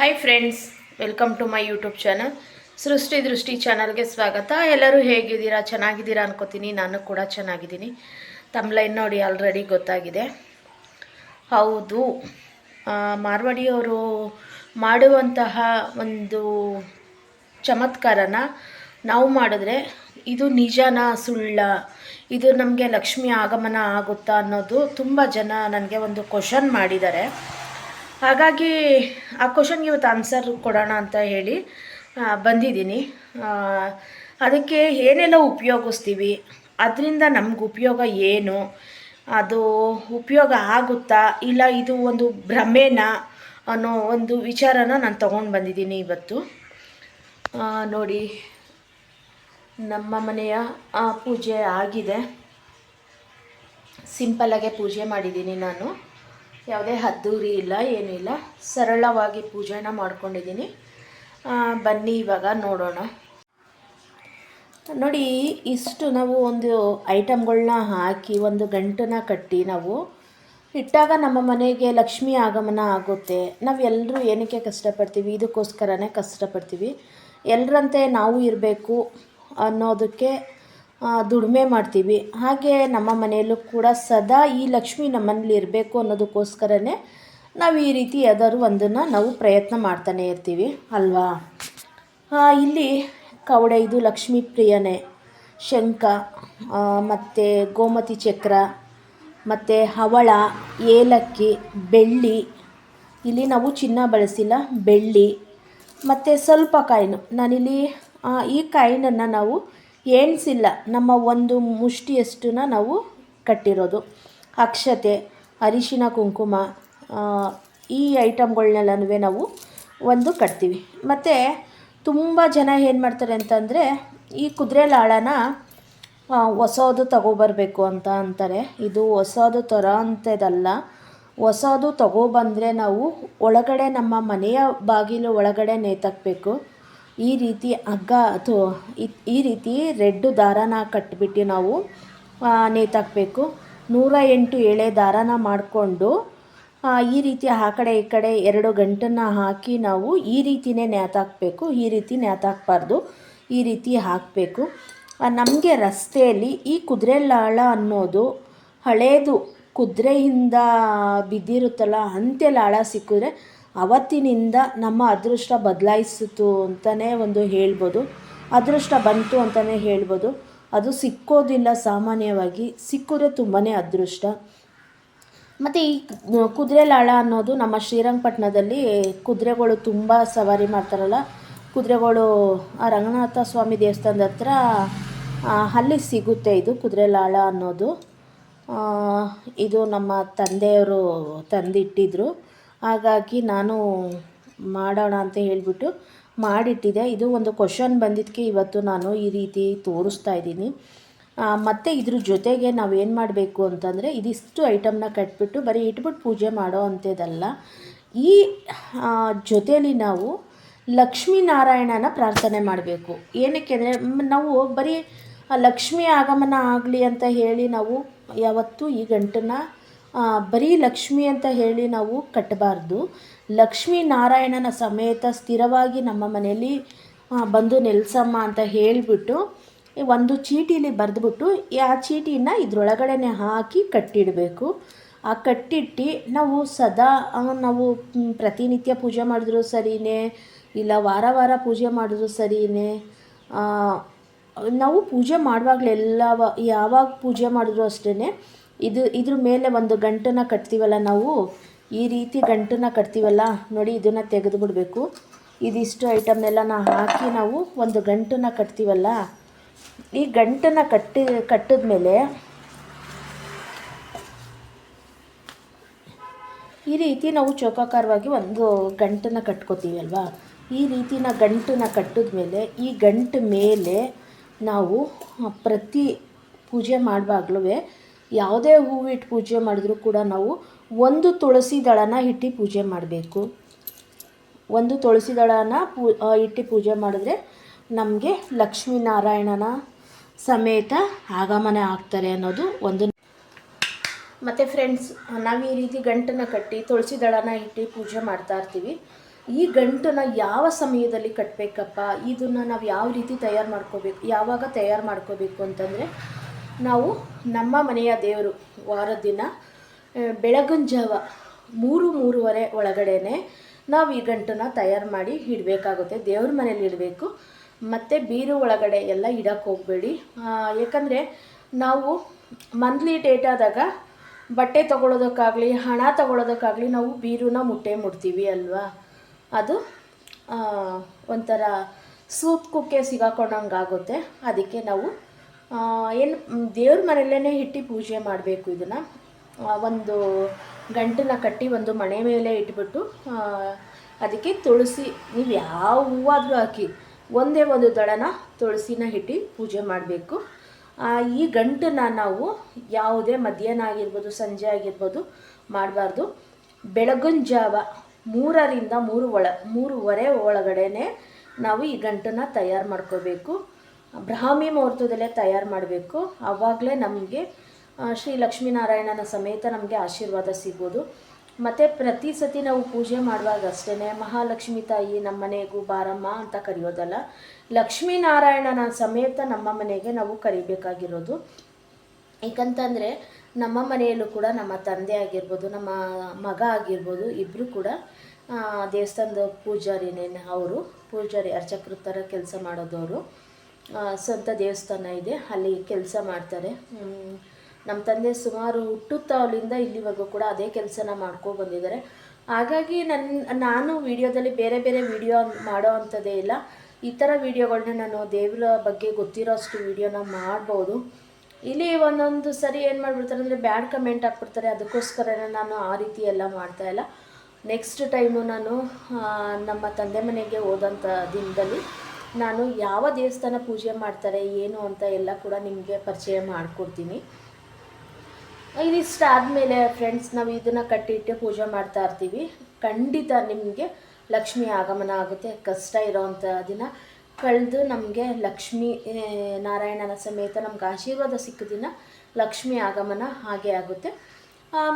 Hi friends welcome to my YouTube channel Srishti Drishti ಚಾನಲ್ಗೆ ಸ್ವಾಗತ. ಎಲ್ಲರೂ ಹೇಗಿದ್ದೀರಾ? ಚೆನ್ನಾಗಿದ್ದೀರಾ ಅನ್ಕೋತೀನಿ. ನಾನು ಕೂಡ ಚೆನ್ನಾಗಿದ್ದೀನಿ. ತಮ್ಲೈನ್ ನೋಡಿ ಆಲ್ರೆಡಿ ಗೊತ್ತಾಗಿದೆ. ಹೌದು ಮಾರ್ವಾಡಿಯವರು ಮಾಡುವಂತಹ ಒಂದು ಚಮತ್ಕಾರನ ನಾವು ಮಾಡಿದ್ರೆ ಇದು ನಿಜನ ಸುಳ್ಳ? ಇದು ನಮಗೆ ಲಕ್ಷ್ಮಿ ಆಗಮನ ಆಗುತ್ತಾ ಅನ್ನೋದು ತುಂಬ ಜನ ನನಗೆ ಒಂದು ಕ್ವಶನ್ ಮಾಡಿದ್ದಾರೆ. ಹಾಗಾಗಿ ಆ ಕ್ವಶನ್ಗೆ ಇವತ್ತು ಆನ್ಸರ್ ಕೊಡೋಣ ಅಂತ ಹೇಳಿ ಬಂದಿದ್ದೀನಿ. ಅದಕ್ಕೆ ಏನೆಲ್ಲ ಉಪಯೋಗಿಸ್ತೀವಿ? ಅದರಿಂದ ನಮ್ಗೆ ಉಪಯೋಗ ಏನು? ಅದು ಉಪಯೋಗ ಆಗುತ್ತಾ? ಇಲ್ಲ ಇದು ಒಂದು ಭ್ರಮೇನಾ? ಅನ್ನೋ ಒಂದು ವಿಚಾರನ ನಾನು ತೊಗೊಂಡು ಬಂದಿದ್ದೀನಿ ಇವತ್ತು. ನೋಡಿ. ನಮ್ಮ ಮನೆಯ ಪೂಜೆ ಆಗಿದೆ. ಸಿಂಪಲ್ಲಾಗೆ ಪೂಜೆ ಮಾಡಿದ್ದೀನಿ ನಾನು. ಯಾವುದೇ ಅದ್ದೂರಿ ಇಲ್ಲ ಏನೂ ಇಲ್ಲ ಸರಳವಾಗಿ ಪೂಜೆನ ಮಾಡ್ಕೊಂಡಿದ್ದೀನಿ. ಬನ್ನಿ ಇವಾಗ ನೋಡೋಣ. ನೋಡಿ, ಇಷ್ಟು ನಾವು ಒಂದು ಐಟಮ್ಗಳನ್ನ ಹಾಕಿ, ಒಂದು ಗಂಟನ್ನ ಕಟ್ಟಿ ನಾವು ಇಟ್ಟಾಗ ನಮ್ಮ ಮನೆಗೆ ಲಕ್ಷ್ಮಿ ಆಗಮನ ಆಗುತ್ತೆ. ನಾವು ಎಲ್ಲರೂ ಏನಕ್ಕೆ ಕಷ್ಟಪಡ್ತೀವಿ? ಇದಕ್ಕೋಸ್ಕರನೇ ಕಷ್ಟಪಡ್ತೀವಿ. ಎಲ್ಲರಂತೆ ನಾವು ಇರಬೇಕು ಅನ್ನೋದಕ್ಕೆ ದುಡಿಮೆ ಮಾಡ್ತೀವಿ. ಹಾಗೆ ನಮ್ಮ ಮನೆಯಲ್ಲೂ ಕೂಡ ಸದಾ ಈ ಲಕ್ಷ್ಮಿ ನಮ್ಮಲ್ಲಿ ಇರಬೇಕು ಅನ್ನೋದಕ್ಕೋಸ್ಕರನೇ ನಾವು ಈ ರೀತಿ ಯಾವ್ದಾದ್ರು ಒಂದನ್ನು ನಾವು ಪ್ರಯತ್ನ ಮಾಡ್ತಾನೆ ಇರ್ತೀವಿ, ಅಲ್ವಾ? ಇಲ್ಲಿ ಕವಡೆ ಇದು ಲಕ್ಷ್ಮೀ ಪ್ರಿಯನೇ, ಶಂಖ ಮತ್ತು ಗೋಮತಿ ಚಕ್ರ, ಮತ್ತು ಹವಳ, ಏಲಕ್ಕಿ, ಬೆಳ್ಳಿ. ಇಲ್ಲಿ ನಾವು ಚಿನ್ನ ಬಳಸಿಲ್ಲ, ಬೆಳ್ಳಿ. ಮತ್ತು ಸ್ವಲ್ಪ ಕಾಯಿನು. ನಾನಿಲ್ಲಿ ಈ ಕಾಯಿನನ್ನು ನಾವು ಎಣಿಸಿಲ್ಲ ನಮ್ಮ ಒಂದು ಮುಷ್ಟಿಯಷ್ಟನ್ನ ನಾವು ಕಟ್ಟಿರೋದು. ಅಕ್ಷತೆ, ಅರಿಶಿನ, ಕುಂಕುಮ ಈ ಐಟಮ್ಗಳನ್ನೆಲ್ಲನೂ ನಾವು ಒಂದು ಕಟ್ತೀವಿ. ಮತ್ತು ತುಂಬ ಜನ ಏನು ಮಾಡ್ತಾರೆ ಅಂತಂದರೆ, ಈ ಕುದುರೆ ಲಾಳನ ಹೊಸದು ತಗೋಬರಬೇಕು ಅಂತ ಅಂತಾರೆ. ಇದು ಹೊಸದು ತರೋ ಅಂಥದ್ದಲ್ಲ ಹೊಸದು ತಗೊಬಂದರೆ ನಾವು ಒಳಗಡೆ ನಮ್ಮ ಮನೆಯ ಬಾಗಿಲು ಒಳಗಡೆ ನೇತಾಕಬೇಕು. ಈ ರೀತಿ ಹಗ್ಗ ಅಥವಾ ಈ- ರೀತಿ ರೆಡ್ಡು ದಾರಾನ ಕಟ್ಬಿಟ್ಟು ನಾವು ನೇತಾಕಬೇಕು. ನೂರ ಎಂಟು ಎಳೆ ದಾರಾನ ಮಾಡಿಕೊಂಡು ಈ ರೀತಿ ಆ ಕಡೆ ಈ ಕಡೆ ಎರಡು ಗಂಟನ್ನು ಹಾಕಿ ನಾವು ಈ ರೀತಿಯೇ ನೇತಾಕಬೇಕು. ಈ ರೀತಿ ನೇತಾಕಬಾರ್ದು. ಈ ರೀತಿ ಹಾಕಬೇಕು. ನಮಗೆ ರಸ್ತೆಯಲ್ಲಿ ಈ ಕುದುರೆ ಲಾಳ ಅನ್ನೋದು ಹಳೇದು ಕುದುರೆಯಿಂದ ಬಿದ್ದಿರುತ್ತಲ್ಲ ಅಂತೆ ಲಾಳ ಸಿಕ್ಕಿದ್ರೆ ಅವತ್ತಿನಿಂದ ನಮ್ಮ ಅದೃಷ್ಟ ಬದಲಾಯಿಸಿತು ಅಂತಲೇ ಒಂದು ಹೇಳ್ಬೋದು. ಅದೃಷ್ಟ ಬಂತು ಅಂತಲೇ ಹೇಳ್ಬೋದು. ಅದು ಸಿಕ್ಕೋದಿಲ್ಲ ಸಾಮಾನ್ಯವಾಗಿ. ಸಿಕ್ಕಿದ್ರೆ ತುಂಬಾ ಅದೃಷ್ಟ. ಮತ್ತು ಈ ಕುದುರೆಲಾಳ ಅನ್ನೋದು ನಮ್ಮ ಶ್ರೀರಂಗಪಟ್ಟಣದಲ್ಲಿ ಕುದುರೆಗಳು ತುಂಬ ಸವಾರಿ ಮಾಡ್ತಾರಲ್ಲ. ಕುದುರೆಗಳು ಆ ರಂಗನಾಥ ಸ್ವಾಮಿ ದೇವಸ್ಥಾನದ ಹತ್ರ ಅಲ್ಲಿ ಸಿಗುತ್ತೆ ಇದು ಕುದುರೆಲಾಳ ಅನ್ನೋದು. ಇದು ನಮ್ಮ ತಂದೆಯವರು ತಂದಿಟ್ಟಿದ್ರು. ಹಾಗಾಗಿ ನಾನು ಮಾಡೋಣ ಅಂತ ಹೇಳಿಬಿಟ್ಟು ಮಾಡಿಟ್ಟಿದೆ. ಇದು ಒಂದು ಕ್ವಶನ್ ಬಂದಿದ್ದಕ್ಕೆ ಇವತ್ತು ನಾನು ಈ ರೀತಿ ತೋರಿಸ್ತಾ ಇದ್ದೀನಿ. ಮತ್ತು ಇದ್ರ ಜೊತೆಗೆ ನಾವು ಏನು ಮಾಡಬೇಕು ಅಂತಂದರೆ ಇದಿಷ್ಟು ಐಟಮ್ನ ಕಟ್ಬಿಟ್ಟು ಬರೀ ಇಟ್ಬಿಟ್ಟು ಪೂಜೆ ಮಾಡೋ ಅಂಥದ್ದಲ್ಲ ಈ ಜೊತೆಯಲ್ಲಿ ನಾವು ಲಕ್ಷ್ಮೀನಾರಾಯಣನ ಪ್ರಾರ್ಥನೆ ಮಾಡಬೇಕು. ಏನಕ್ಕೆ ಅಂದರೆ ನಾವು ಬರೀ ಲಕ್ಷ್ಮಿ ಆಗಮನ ಆಗಲಿ ಅಂತ ಹೇಳಿ ನಾವು ಯಾವತ್ತೂ ಈ ಗಂಟನ್ನ ಬರೀ ಲಕ್ಷ್ಮಿ ಅಂತ ಹೇಳಿ ನಾವು ಕಟ್ಟಬಾರ್ದು. ಲಕ್ಷ್ಮೀ ನಾರಾಯಣನ ಸಮೇತ ಸ್ಥಿರವಾಗಿ ನಮ್ಮ ಮನೆಯಲ್ಲಿ ಬಂದು ನೆಲೆಸಮ್ಮ ಅಂತ ಹೇಳಿಬಿಟ್ಟು ಒಂದು ಚೀಟಿಲಿ ಬರೆದ್ಬಿಟ್ಟು ಆ ಚೀಟಿನ ಇದ್ರೊಳಗಡೆ ಹಾಕಿ ಕಟ್ಟಿಡಬೇಕು. ಆ ಕಟ್ಟಿಟ್ಟು ನಾವು ಸದಾ ನಾವು ಪ್ರತಿನಿತ್ಯ ಪೂಜೆ ಮಾಡಿದ್ರು ಸರಿಯೇ ಇಲ್ಲ ವಾರ ವಾರ ಪೂಜೆ ಮಾಡಿದ್ರು ಸರಿಯೇ ನಾವು ಪೂಜೆ ಮಾಡುವಾಗಲೆಲ್ಲ ಯಾವಾಗ ಪೂಜೆ ಮಾಡಿದ್ರು ಅಷ್ಟೇ ಇದು ಇದ್ರ ಮೇಲೆ ಒಂದು ಗಂಟನ್ನು ಕಟ್ತೀವಲ್ಲ ನಾವು? ಈ ರೀತಿ ಗಂಟನ್ನ ಕಟ್ತೀವಲ್ಲ? ನೋಡಿ, ಇದನ್ನು ತೆಗೆದು ಬಿಡಬೇಕು ಇದಿಷ್ಟು ಐಟಮ್ನೆಲ್ಲ ಹಾಕಿ ನಾವು ಒಂದು ಗಂಟನ್ನ ಕಟ್ತೀವಲ್ಲ? ಈ ಗಂಟನ್ನು ಕಟ್ಟಿ, ಕಟ್ಟಿದ್ಮೇಲೆ ಈ ರೀತಿ ನಾವು ಚೌಕಾಕಾರವಾಗಿ ಒಂದು ಗಂಟನ್ನು ಕಟ್ಕೋತೀವಿ ಅಲ್ವಾ ಈ ರೀತಿನ ನಾ ಗಂಟನ್ನ ಕಟ್ಟಿದ್ಮೇಲೆ ಈ ಗಂಟು ಮೇಲೆ ನಾವು ಪ್ರತಿ ಪೂಜೆ ಮಾಡುವಾಗಲೂ ಯಾವುದೇ ಹೂವಿಟ್ಟು ಪೂಜೆ ಮಾಡಿದ್ರೂ ಕೂಡ ನಾವು ಒಂದು ತುಳಸಿ ದಳನ ಇಟ್ಟು ಪೂಜೆ ಮಾಡಬೇಕು. ಒಂದು ತುಳಸಿ ದಳನ ಪೂ ಇಟ್ಟು ಪೂಜೆ ಮಾಡಿದ್ರೆ ನಮಗೆ ಲಕ್ಷ್ಮೀನಾರಾಯಣನ ಸಮೇತ ಆಗಮನ ಆಗ್ತಾರೆ ಅನ್ನೋದು ಒಂದು. ಮತ್ತು ಫ್ರೆಂಡ್ಸ್ ನಾವು ಈ ರೀತಿ ಗಂಟನ್ನು ಕಟ್ಟಿ ತುಳಸಿ ದಳನ ಇಟ್ಟು ಪೂಜೆ ಮಾಡ್ತಾ ಇರ್ತೀವಿ. ಈ ಗಂಟನ್ನು ಯಾವ ಸಮಯದಲ್ಲಿ ಕಟ್ಟಬೇಕಪ್ಪ ಇದನ್ನು ನಾವು ಯಾವ ರೀತಿ ತಯಾರು ಮಾಡ್ಕೋಬೇಕು? ಯಾವಾಗ ತಯಾರು ಮಾಡ್ಕೋಬೇಕು ಅಂತಂದರೆ ನಾವು ನಮ್ಮ ಮನೆಯ ದೇವರು ವಾರದ ದಿನ ಬೆಳಗಿನ ಜಾವ ಮೂರು, ಮೂರುವರೆ ಒಳಗಡೆನೆ ನಾವು ಈ ಗಂಟನ್ನು ತಯಾರು ಮಾಡಿ ಇಡಬೇಕಾಗುತ್ತೆ. ದೇವ್ರ ಮನೇಲಿ ಇಡಬೇಕು. ಮತ್ತು ಬೀರು ಒಳಗಡೆ ಎಲ್ಲ ಇಡಕ್ಕೆ ಹೋಗಬೇಡಿ. ಯಾಕಂದರೆ ನಾವು ಮಂತ್ಲಿ ಡೇಟ್ ಆದಾಗ ಬಟ್ಟೆ ತೊಗೊಳೋದಕ್ಕಾಗಲಿ, ಹಣ ತೊಗೊಳೋದಕ್ಕಾಗಲಿ ನಾವು ಬೀರುನ ಮುಟ್ಟೆ ಮುಡ್ತೀವಿ ಅಲ್ವಾ? ಅದು ಒಂಥರ ಸೂಪ್ ಕುಕ್ಕೆ ಆಗುತ್ತೆ ಅದಕ್ಕೆ ನಾವು ಏನು ದೇವ್ರ ಮನೆಯಲ್ಲೇ ಇಟ್ಟು ಪೂಜೆ ಮಾಡಬೇಕು ಇದನ್ನು. ಒಂದು ಗಂಟನ್ನ ಕಟ್ಟಿ ಒಂದು ಮಣೆ ಮೇಲೆ ಇಟ್ಬಿಟ್ಟು ಅದಕ್ಕೆ ತುಳಸಿ, ನೀವು ಯಾವ ಹೂವಾದರೂ ಹಾಕಿ ಒಂದೇ ಒಂದು ದಳನ ತುಳಸಿನ ಇಟ್ಟು ಪೂಜೆ ಮಾಡಬೇಕು. ಈ ಗಂಟನ್ನು ನಾವು ಯಾವುದೇ ಮಧ್ಯಾಹ್ನ ಆಗಿರ್ಬೋದು, ಸಂಜೆ ಆಗಿರ್ಬೋದು ಮಾಡಬಾರ್ದು. ಬೆಳಗಿನ ಜಾವ ಮೂರರಿಂದ ಮೂರು ಒಳ, ಮೂರುವರೆ ಒಳಗಡೆನೆ ನಾವು ಈ ಗಂಟನ್ನು ತಯಾರು ಮಾಡ್ಕೋಬೇಕು. ಬ್ರಾಹ್ಮಿ ಮುಹೂರ್ತದಲ್ಲೇ ತಯಾರು ಮಾಡಬೇಕು. ಆವಾಗಲೇ ನಮಗೆ ಶ್ರೀ ಲಕ್ಷ್ಮೀನಾರಾಯಣನ ಸಮೇತ ನಮಗೆ ಆಶೀರ್ವಾದ ಸಿಗ್ಬೋದು. ಮತ್ತು ಪ್ರತಿ ಸತಿ ನಾವು ಪೂಜೆ ಮಾಡುವಾಗ ಅಷ್ಟೇ ಮಹಾಲಕ್ಷ್ಮಿ ತಾಯಿ ನಮ್ಮ ಮನೆಗೂ ಬಾರಮ್ಮ ಅಂತ ಕರೆಯೋದಲ್ಲ, ಲಕ್ಷ್ಮೀನಾರಾಯಣನ ಸಮೇತ ನಮ್ಮ ಮನೆಗೆ ನಾವು ಕರಿಬೇಕಾಗಿರೋದು. ಏಕಂತಂದರೆ ನಮ್ಮ ಮನೆಯಲ್ಲೂ ಕೂಡ ನಮ್ಮ ತಂದೆ ಆಗಿರ್ಬೋದು, ನಮ್ಮ ಮಗ ಆಗಿರ್ಬೋದು ಇಬ್ಬರು ಕೂಡ ದೇವಸ್ಥಾನದ ಪೂಜಾರಿನೇ ಅವರು, ಪೂಜಾರಿ ಅರ್ಚಕೃತರ ಕೆಲಸ ಮಾಡೋದವರು. ಸ್ವಂತ ದೇವಸ್ಥಾನ ಇದೆ. ಅಲ್ಲಿ ಕೆಲಸ ಮಾಡ್ತಾರೆ. ನಮ್ಮ ತಂದೆ ಸುಮಾರು ಹುಟ್ಟುತ್ತಾವಲಿಂದ ಇಲ್ಲಿವರೆಗೂ ಕೂಡ ಅದೇ ಕೆಲಸನ ಮಾಡ್ಕೊ ಬಂದಿದ್ದಾರೆ. ಹಾಗಾಗಿ ನನ್ನ ನಾನು ವಿಡಿಯೋದಲ್ಲಿ ಬೇರೆ ಬೇರೆ ವಿಡಿಯೋ ಮಾಡೋ ಅಂಥದ್ದೇ ಇಲ್ಲ. ಈ ಥರ ವಿಡಿಯೋಗಳನ್ನ ನಾನು ದೇವರ ಬಗ್ಗೆ ಗೊತ್ತಿರೋ ಅಷ್ಟು ವಿಡಿಯೋನ ಮಾಡ್ಬೋದು. ಇಲ್ಲಿ ಒಂದೊಂದು ಸರಿ ಏನು ಮಾಡಿಬಿಡ್ತಾರೆ ಅಂದರೆ ಬ್ಯಾಡ್ ಕಮೆಂಟ್ ಹಾಕ್ಬಿಡ್ತಾರೆ. ಅದಕ್ಕೋಸ್ಕರ ನಾನು ಆ ರೀತಿ ಎಲ್ಲ ಮಾಡ್ತಾ ಇಲ್ಲ. ನೆಕ್ಸ್ಟ್ ಟೈಮು ನಾನು ನಮ್ಮ ತಂದೆ ಮನೆಗೆ ಹೋದಂಥ ದಿನದಲ್ಲಿ ನಾನು ಯಾವ ದೇವಸ್ಥಾನ ಪೂಜೆ ಮಾಡ್ತಾರೆ, ಏನು ಅಂತ ಎಲ್ಲ ಕೂಡ ನಿಮಗೆ ಪರಿಚಯ ಮಾಡಿಕೊಡ್ತೀನಿ. ಇದಿಷ್ಟ ಆದಮೇಲೆ ಫ್ರೆಂಡ್ಸ್ ನಾವು ಇದನ್ನು ಕಟ್ಟಿಟ್ಟು ಪೂಜೆ ಮಾಡ್ತಾ ಇರ್ತೀವಿ. ಖಂಡಿತ ನಿಮಗೆ ಲಕ್ಷ್ಮಿ ಆಗಮನ ಆಗುತ್ತೆ, ಕಷ್ಟ ಇರೋವಂಥ ದಿನ. ಕಳೆದು ನಮಗೆ ಲಕ್ಷ್ಮಿ ನಾರಾಯಣನ ಸಮೇತ ನಮ್ಗೆ ಆಶೀರ್ವಾದ ಸಿಕ್ಕ ದಿನ ಲಕ್ಷ್ಮಿ ಆಗಮನ ಹಾಗೆ ಆಗುತ್ತೆ.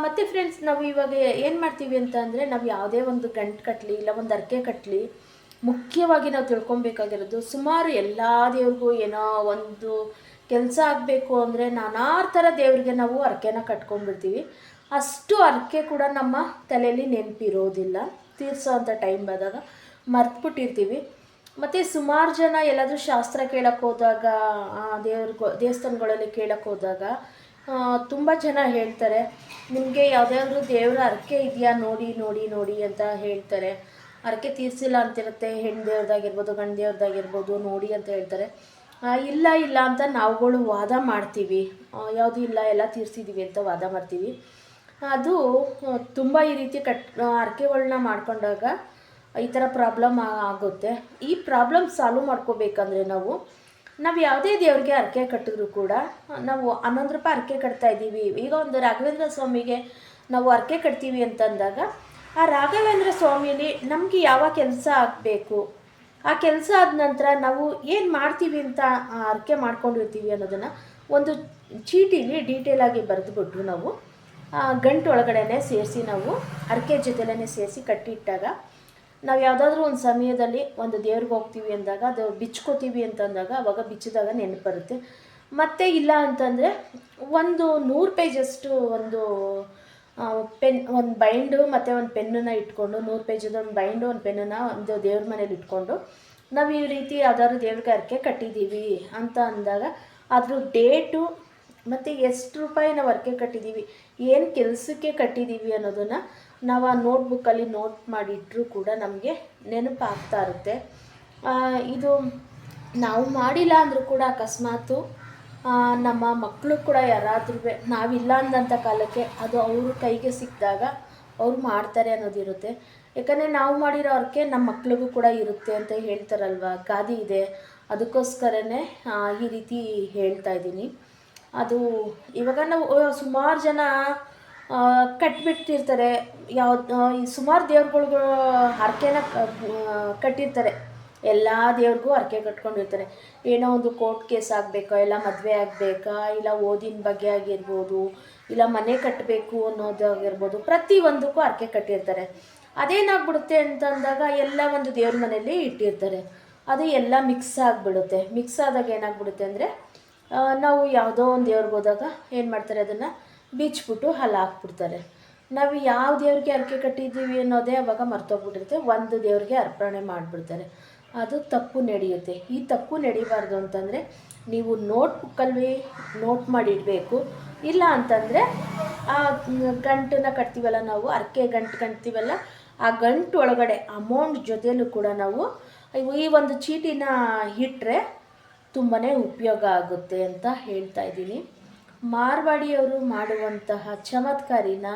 ಮತ್ತು ಫ್ರೆಂಡ್ಸ್ ನಾವು ಇವಾಗ ಏನು ಮಾಡ್ತೀವಿ ಅಂತ ಅಂದರೆ, ನಾವು ಯಾವುದೇ ಒಂದು ಗಂಟು ಕಟ್ಟಲಿ ಇಲ್ಲ ಒಂದು ಅರ್ಕೆ ಕಟ್ಟಲಿ ಮುಖ್ಯವಾಗಿ ನಾವು ತಿಳ್ಕೊಬೇಕಾಗಿರೋದು ಸುಮಾರು ಎಲ್ಲ ದೇವ್ರಿಗೂ ಏನೋ ಒಂದು ಕೆಲಸ ಆಗಬೇಕು ಅಂದರೆ ನಾನಾ ಥರ ದೇವರಿಗೆ ನಾವು ಹರಕೆನ ಕಟ್ಕೊಂಡ್ಬಿಡ್ತೀವಿ. ಅಷ್ಟು ಹರಕೆ ಕೂಡ ನಮ್ಮ ತಲೆಯಲ್ಲಿ ನೆನಪಿರೋದಿಲ್ಲ. ತೀರ್ಸೋ ಅಂಥ ಟೈಮ್ ಬಂದಾಗ ಮರ್ತ್ಬಿಟ್ಟಿರ್ತೀವಿ. ಮತ್ತು ಸುಮಾರು ಜನ ಎಲ್ಲಾದರೂ ಶಾಸ್ತ್ರ ಕೇಳಕ್ಕೆ ಹೋದಾಗ ದೇವ್ರಿಗೋ, ದೇವಸ್ಥಾನಗಳಲ್ಲಿ ಕೇಳಕ್ಕೆ ಹೋದಾಗ ತುಂಬ ಜನ ಹೇಳ್ತಾರೆ, ನಿಮಗೆ ಯಾವುದಾದ್ರೂ ದೇವರ ಹರಕೆ ಇದೆಯಾ? ನೋಡಿ ನೋಡಿ ನೋಡಿ ಅಂತ ಹೇಳ್ತಾರೆ. ಅರ್ಕೆ ತೀರಿಸಿಲ್ಲ ಅಂತಿರುತ್ತೆ ಹೆಣ್ಣು ದೇವ್ರದ್ದಾಗಿರ್ಬೋದು ಗಂಡು ನೋಡಿ ಅಂತ ಹೇಳ್ತಾರೆ. ಇಲ್ಲ ಇಲ್ಲ ಅಂತ ನಾವುಗಳು ವಾದ ಮಾಡ್ತೀವಿ. ಯಾವುದು ಇಲ್ಲ, ಎಲ್ಲ ತೀರಿಸಿದ್ದೀವಿ ಅಂತ ವಾದ ಮಾಡ್ತೀವಿ. ಅದು ತುಂಬ ಈ ರೀತಿ ಕಟ್ ಹರಕೆಗಳನ್ನ ಮಾಡ್ಕೊಂಡಾಗ ಈ ಥರ ಪ್ರಾಬ್ಲಮ್ ಆಗುತ್ತೆ. ಈ ಪ್ರಾಬ್ಲಮ್ ಸಾಲ್ವ್ ಮಾಡ್ಕೋಬೇಕಂದ್ರೆ ನಾವು ನಾವು ಯಾವುದೇ ದೇವ್ರಿಗೆ ಹರಕೆ ಕಟ್ಟಿದ್ರು ಕೂಡ ನಾವು ಹನ್ನೊಂದು ರೂಪಾಯಿ ಹರಕೆ ಕಟ್ತಾ ಇದ್ದೀವಿ. ಈಗ ಒಂದು ರಾಘವೇಂದ್ರ ಸ್ವಾಮಿಗೆ ನಾವು ಹರಕೆ ಕಟ್ತೀವಿ ಅಂತಂದಾಗ ಆ ರಾಘವೇಂದ್ರ ಸ್ವಾಮಿಲಿ ನಮಗೆ ಯಾವ ಕೆಲಸ ಆಗಬೇಕು? ಆ ಕೆಲಸ ಆದ ನಂತರ ನಾವು ಏನು ಮಾಡ್ತೀವಿ ಅಂತ ಅರ್ಕೆ ಮಾಡ್ಕೊಂಡಿರ್ತೀವಿ ಅನ್ನೋದನ್ನು ಒಂದು ಚೀಟಿಲಿ ಡೀಟೇಲಾಗಿ ಬರೆದುಬಿಟ್ಟು ನಾವು. ಗಂಟು ಒಳಗಡೆನೆ ಸೇರಿಸಿ ನಾವು ಅರ್ಕೆ ಜೊತೆಲೇ ಸೇರಿಸಿ ಕಟ್ಟಿಟ್ಟಾಗ ನಾವು ಯಾವುದಾದ್ರೂ ಒಂದು ಸಮಯದಲ್ಲಿ ಒಂದು ದೇವ್ರಿಗೆ ಹೋಗ್ತೀವಿ ಅಂದಾಗ, ಅದು ಬಿಚ್ಕೋತೀವಿ ಅಂತಂದಾಗ ಅವಾಗ ಬಿಚ್ಚಿದಾಗ ನೆನಪು ಬರುತ್ತೆ. ಮತ್ತೆ ಇಲ್ಲ ಅಂತಂದರೆ ಒಂದು ನೂರು ಪೇಜಷ್ಟು ಒಂದು ಪೆನ್, ಒಂದು ಬೈಂಡು ಮತ್ತು ಒಂದು ಪೆನ್ನನ್ನು ಇಟ್ಕೊಂಡು ನೂರು ಪೇಜದ ಒಂದು ಬೈಂಡು, ಒಂದು ಪೆನ್ನನ್ನು ಒಂದು ದೇವ್ರ ಮನೇಲಿ ಇಟ್ಕೊಂಡು, ನಾವು ಈ ರೀತಿ ಯಾವ್ದಾದ್ರು ಕಾರ್ಯಕ್ಕೆ ಕಟ್ಟಿದ್ದೀವಿ ಅಂತ ಅಂದಾಗ ಅದ್ರ ಡೇಟು ಮತ್ತು ಎಷ್ಟು ರೂಪಾಯಿ ನಾವು ಅರ್ಕೆ ಕಟ್ಟಿದ್ದೀವಿ ಏನು ಕೆಲಸಕ್ಕೆ ಕಟ್ಟಿದ್ದೀವಿ ಅನ್ನೋದನ್ನು ನಾವು ಆ ನೋಟ್ಬುಕ್ಕಲ್ಲಿ ನೋಟ್ ಮಾಡಿಟ್ಟರೂ ಕೂಡ ನಮಗೆ ನೆನಪಾಗ್ತಾ ಇರುತ್ತೆ. ಇದು ನಾವು ಮಾಡಿಲ್ಲ ಅಂದರೂ ಕೂಡ ಅಕಸ್ಮಾತು ನಮ್ಮ ಮಕ್ಕಳು ಕೂಡ ಯಾರಾದ್ರೂ ನಾವಿಲ್ಲ ಅಂದಂಥ ಕಾಲಕ್ಕೆ ಅದು ಅವ್ರ ಕೈಗೆ ಸಿಕ್ಕಿದಾಗ ಅವ್ರು ಮಾಡ್ತಾರೆ ಅನ್ನೋದಿರುತ್ತೆ ಯಾಕಂದರೆ ನಾವು ಮಾಡಿರೋ ಅವ್ರಿಗೆ ನಮ್ಮ ಮಕ್ಳಿಗೂ ಕೂಡ ಇರುತ್ತೆ ಅಂತ ಹೇಳ್ತಾರಲ್ವ? ಗಾದಿ ಇದೆ. ಅದಕ್ಕೋಸ್ಕರನೇ ಈ ರೀತಿ ಹೇಳ್ತಾ ಇದ್ದೀನಿ. ಅದು ಇವಾಗ ನಾವು ಸುಮಾರು ಜನ ಕಟ್ಬಿಟ್ಟಿರ್ತಾರೆ. ಯಾವ ಸುಮಾರು ದೇವ್ರುಗಳ್ಗೂ ಹರಕೆನ ಕಟ್ಟಿರ್ತಾರೆ. ಎಲ್ಲ ದೇವ್ರಿಗೂ ಹರಕೆ ಕಟ್ಕೊಂಡಿರ್ತಾರೆ. ಏನೋ ಒಂದು ಕೋರ್ಟ್ ಕೇಸ್ ಆಗಬೇಕಾ, ಇಲ್ಲ ಮದುವೆ ಆಗಬೇಕಾ, ಇಲ್ಲ ಓದಿನ ಬಗ್ಗೆ ಆಗಿರ್ಬೋದು, ಇಲ್ಲ ಮನೆ ಕಟ್ಟಬೇಕು ಅನ್ನೋದಾಗಿರ್ಬೋದು ಪ್ರತಿಯೊಂದಕ್ಕೂ ಹರಕೆ ಕಟ್ಟಿರ್ತಾರೆ. ಅದೇನಾಗ್ಬಿಡುತ್ತೆ ಅಂತಂದಾಗ ಎಲ್ಲ ಒಂದು ದೇವ್ರ ಮನೆಯಲ್ಲಿ ಇಟ್ಟಿರ್ತಾರೆ. ಅದು ಎಲ್ಲ ಮಿಕ್ಸ್ ಆಗಿಬಿಡುತ್ತೆ. ಮಿಕ್ಸ್ ಆದಾಗ ಏನಾಗ್ಬಿಡುತ್ತೆ ಅಂದರೆ ನಾವು ಯಾವುದೋ ಒಂದು ದೇವ್ರಿಗೆ ಹೋದಾಗ ಏನು ಮಾಡ್ತಾರೆ ಅದನ್ನು ಬೀಚ್ಬಿಟ್ಟು ಅಲ್ಲಿ ಹಾಕ್ಬಿಡ್ತಾರೆ. ನಾವು ಯಾವ ದೇವ್ರಿಗೆ ಅರ್ಕೆ ಕಟ್ಟಿದ್ದೀವಿ ಅನ್ನೋದೇ ಅವಾಗ ಮರ್ತೋಗ್ಬಿಟ್ಟಿರುತ್ತೆ. ಒಂದು ದೇವ್ರಿಗೆ ಅರ್ಪಣೆ ಮಾಡಿಬಿಡ್ತಾರೆ. ಅದು ತಪ್ಪು ನಡೆಯುತ್ತೆ. ಈ ತಪ್ಪು ನಡಿಬಾರ್ದು ಅಂತಂದರೆ ನೀವು ನೋಟ್ ಬುಕ್ಕಲ್ಲಿ ನೋಟ್ ಮಾಡಿಡಬೇಕು. ಇಲ್ಲ ಅಂತಂದರೆ ಆ ಗಂಟನ್ನ ಕಟ್ತೀವಲ್ಲ ನಾವು, ಅರ್ಕೆ ಗಂಟು ಕಟ್ತೀವಲ್ಲ, ಆ ಗಂಟು ಒಳಗಡೆ ಅಮೌಂಟ್ ಜೊತೆಯಲ್ಲೂ ಕೂಡ ನಾವು ಈ ಒಂದು ಚೀಟಿನ ಇಟ್ಟರೆ ತುಂಬಾ ಉಪಯೋಗ ಆಗುತ್ತೆ ಅಂತ ಹೇಳ್ತಾ ಇದ್ದೀನಿ. ಮಾರ್ವಾಡಿಯವರು ಮಾಡುವಂತಹ ಚಮತ್ಕಾರಿನ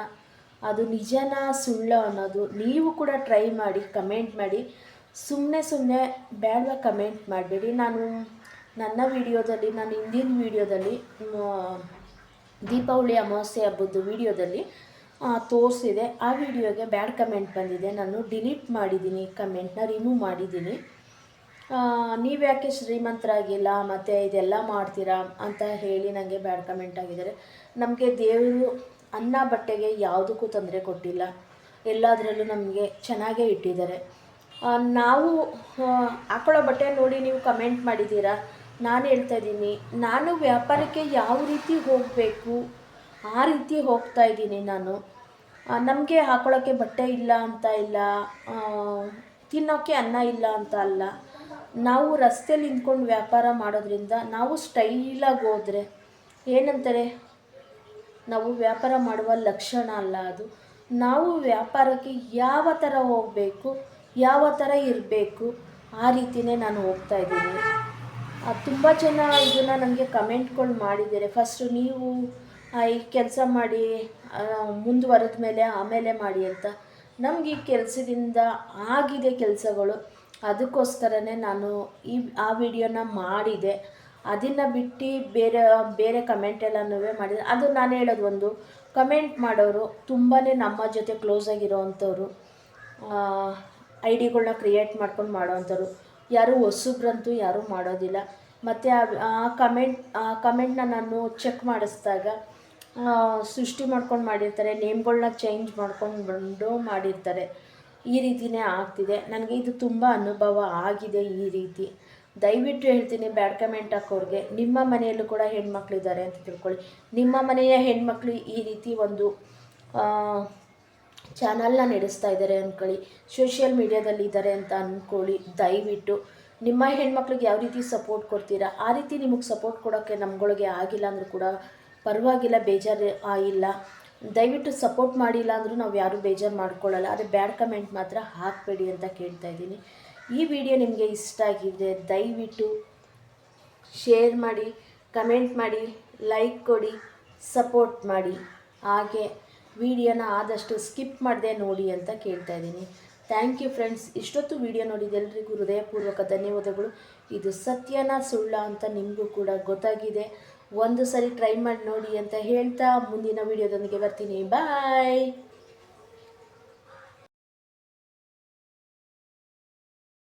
ಅದು ನಿಜನ ಸುಳ್ಳು ಅನ್ನೋದು ನೀವು ಕೂಡ ಟ್ರೈ ಮಾಡಿ, ಕಮೆಂಟ್ ಮಾಡಿ. ಸುಮ್ಮನೆ ಸುಮ್ಮನೆ ಬೇಡವ ಕಮೆಂಟ್ ಮಾಡಬೇಡಿ. ನಾನು ನನ್ನ ವಿಡಿಯೋದಲ್ಲಿ ನಾನು ಹಿಂದಿನ ವಿಡಿಯೋದಲ್ಲಿ ದೀಪಾವಳಿ ಅಮಾವಾಸ್ಯೆ ಹಬ್ಬದ್ದು ವಿಡಿಯೋದಲ್ಲಿ ತೋರಿಸಿದೆ. ಆ ವಿಡಿಯೋಗೆ ಬ್ಯಾಡ್ ಕಮೆಂಟ್ ಬಂದಿದೆ. ನಾನು ಡಿಲೀಟ್ ಮಾಡಿದ್ದೀನಿ, ಕಮೆಂಟ್ನ ರಿಮೂವ್ ಮಾಡಿದ್ದೀನಿ. ನೀವು ಯಾಕೆ ಶ್ರೀಮಂತರಾಗಿಲ್ಲ, ಮತ್ತು ಇದೆಲ್ಲ ಮಾಡ್ತೀರಾ ಅಂತ ಹೇಳಿ ನನಗೆ ಬ್ಯಾಡ್ ಕಮೆಂಟ್ ಆಗಿದ್ದಾರೆ. ನಮಗೆ ದೇವರು ಅನ್ನ ಬಟ್ಟೆಗೆ ಯಾವುದಕ್ಕೂ ತೊಂದರೆ ಕೊಟ್ಟಿಲ್ಲ. ಎಲ್ಲದರಲ್ಲೂ ನಮಗೆ ಚೆನ್ನಾಗೇ ಇಟ್ಟಿದ್ದಾರೆ. ನಾವು ಹಾಕೊಳ್ಳೋ ಬಟ್ಟೆ ನೋಡಿ ನೀವು ಕಮೆಂಟ್ ಮಾಡಿದ್ದೀರಾ? ನಾನು ಹೇಳ್ತಾ ಇದ್ದೀನಿ, ನಾನು ವ್ಯಾಪಾರಕ್ಕೆ ಯಾವ ರೀತಿ ಹೋಗಬೇಕು, ಆ ರೀತಿ ಹೋಗ್ತಾ ಇದ್ದೀನಿ ನಾನು. ನಮಗೆ ಹಾಕೊಳ್ಳೋಕ್ಕೆ ಬಟ್ಟೆ ಇಲ್ಲ ಅಂತ ಇಲ್ಲ ತಿನ್ನೋಕ್ಕೆ ಅನ್ನ ಇಲ್ಲ ಅಂತ ಅಲ್ಲ. ನಾವು ರಸ್ತೆಯಲ್ಲಿ ನಿಂತ್ಕೊಂಡು ವ್ಯಾಪಾರ ಮಾಡೋದ್ರಿಂದ ನಾವು ಸ್ಟೈಲಾಗಿ ಹೋದರೆ ಏನಂತಾರೆ? ನಾವು ವ್ಯಾಪಾರ ಮಾಡುವ ಲಕ್ಷಣ ಅಲ್ಲ ಅದು. ನಾವು ವ್ಯಾಪಾರಕ್ಕೆ ಯಾವ ಥರ ಹೋಗಬೇಕು? ಯಾವ ಥರ ಇರಬೇಕು ಆ ರೀತಿಯೇ ನಾನು ಹೋಗ್ತಾ ಇದ್ದೀನಿ. ತುಂಬ ಜನ ಇದನ್ನು ನನಗೆ ಕಮೆಂಟ್ಗಳು ಮಾಡಿದ್ದಾರೆ. ಫಸ್ಟು ನೀವು ಈ ಕೆಲಸ ಮಾಡಿ ಮುಂದುವರೆದ ಮೇಲೆ, ಆಮೇಲೆ ಮಾಡಿ ಅಂತ. ನಮ್ಗೆ ಈ ಕೆಲಸದಿಂದ ಆಗಿದೆ ಕೆಲಸಗಳು. ಅದಕ್ಕೋಸ್ಕರನೇ ನಾನು ಈ, ಆ ವಿಡಿಯೋನ ಮಾಡಿದೆ. ಅದನ್ನು ಬಿಟ್ಟು ಬೇರೆ ಬೇರೆ ಕಮೆಂಟ್ ಎಲ್ಲನೂ ಮಾಡಿದೆ ಅದು ನಾನು ಹೇಳೋದು ಒಂದು ಕಮೆಂಟ್ ಮಾಡೋರು ತುಂಬಾ ನಮ್ಮ ಜೊತೆ ಕ್ಲೋಸ್ ಆಗಿರೋವಂಥವ್ರು ಐ ಡಿಗಳನ್ನ ಕ್ರಿಯೇಟ್ ಮಾಡ್ಕೊಂಡು ಮಾಡೋವಂಥವ್ರು ಯಾರು ಹೊಸಬ್ರಂತೂ ಯಾರೂ ಮಾಡೋದಿಲ್ಲ. ಮತ್ತು ಆ ಕಮೆಂಟ್ ಆ ಕಮೆಂಟ್ನ ನಾನು ಚೆಕ್ ಮಾಡಿಸಿದಾಗ ಸೃಷ್ಟಿ ಮಾಡ್ಕೊಂಡು ಮಾಡಿರ್ತಾರೆ ನೇಮ್ಗಳನ್ನ ಚೇಂಜ್ ಮಾಡ್ಕೊಂಡು ಬಂದು ಮಾಡಿರ್ತಾರೆ. ಈ ರೀತಿಯೇ ಆಗ್ತಿದೆ. ನನಗೆ ಇದು ತುಂಬ ಅನುಭವ ಆಗಿದೆ ಈ ರೀತಿ. ದಯವಿಟ್ಟು ಹೇಳ್ತೀನಿ ಬ್ಯಾಡ್ ಕಮೆಂಟ್ ಹಾಕೋರಿಗೆ. ನಿಮ್ಮ ಮನೆಯಲ್ಲೂ ಕೂಡ ಹೆಣ್ಮಕ್ಳಿದ್ದಾರೆ ಅಂತ ತಿಳ್ಕೊಳ್ಳಿ. ನಿಮ್ಮ ಮನೆಯ ಹೆಣ್ಮಕ್ಳು ಈ ರೀತಿ ಒಂದು ಚಾನಲ್ನ ನಡೆಸ್ತಾ ಇದ್ದಾರೆ ಅಂದ್ಕೊಳ್ಳಿ ಸೋಷಿಯಲ್ ಮೀಡ್ಯಾದಲ್ಲಿ ಇದ್ದಾರೆ ಅಂತ ಅಂದ್ಕೊಳ್ಳಿ ದಯವಿಟ್ಟು ನಿಮ್ಮ ಹೆಣ್ಮಕ್ಳಿಗೆ ಯಾವ ರೀತಿ ಸಪೋರ್ಟ್ ಕೊಡ್ತೀರಾ? ಆ ರೀತಿ ನಿಮಗೆ ಸಪೋರ್ಟ್ ಕೊಡೋಕ್ಕೆ ನಮ್ಗಳಿಗೆ ಆಗಿಲ್ಲ ಅಂದರೂ ಕೂಡ ಪರವಾಗಿಲ್ಲ, ಬೇಜಾರು ಆಗಿಲ್ಲ. ದಯವಿಟ್ಟು ಸಪೋರ್ಟ್ ಮಾಡಿಲ್ಲ ಅಂದರೂ ನಾವು ಯಾರೂ ಬೇಜಾರು ಮಾಡ್ಕೊಳ್ಳಲ್ಲ. ಆದರೆ ಬ್ಯಾಡ್ ಕಮೆಂಟ್ ಮಾತ್ರ ಹಾಕಬೇಡಿ ಅಂತ ಕೇಳ್ತಾ ಇದ್ದೀನಿ. ಈ ವಿಡಿಯೋ ನಿಮಗೆ ಇಷ್ಟ ಆಗಿದೆ, ದಯವಿಟ್ಟು ಶೇರ್ ಮಾಡಿ, ಕಮೆಂಟ್ ಮಾಡಿ, ಲೈಕ್ ಕೊಡಿ, ಸಪೋರ್ಟ್ ಮಾಡಿ. ಹಾಗೆ ವಿಡಿಯೋನ ಆದಷ್ಟು ಸ್ಕಿಪ್ ಮಾಡದೆ ನೋಡಿ ಅಂತ ಕೇಳ್ತಾ ಇದ್ದೀನಿ. ಥ್ಯಾಂಕ್ ಯು ಫ್ರೆಂಡ್ಸ್ ಇಷ್ಟೊತ್ತು ವಿಡಿಯೋ ನೋಡಿದ್ದೆಲ್ಲರಿಗೂ ಹೃದಯಪೂರ್ವಕ ಧನ್ಯವಾದಗಳು. ಇದು ಸತ್ಯನ ಸುಳ್ಳ ಅಂತ ನಿಮಗೂ ಕೂಡ ಗೊತ್ತಾಗಿದೆ. ಒಂದು ಸರಿ ಟ್ರೈ ಮಾಡಿ ನೋಡಿ ಅಂತ ಹೇಳ್ತಾ ಮುಂದಿನ ವಿಡಿಯೋದೊಂದಿಗೆ ಬರ್ತೀನಿ. ಬಾಯ್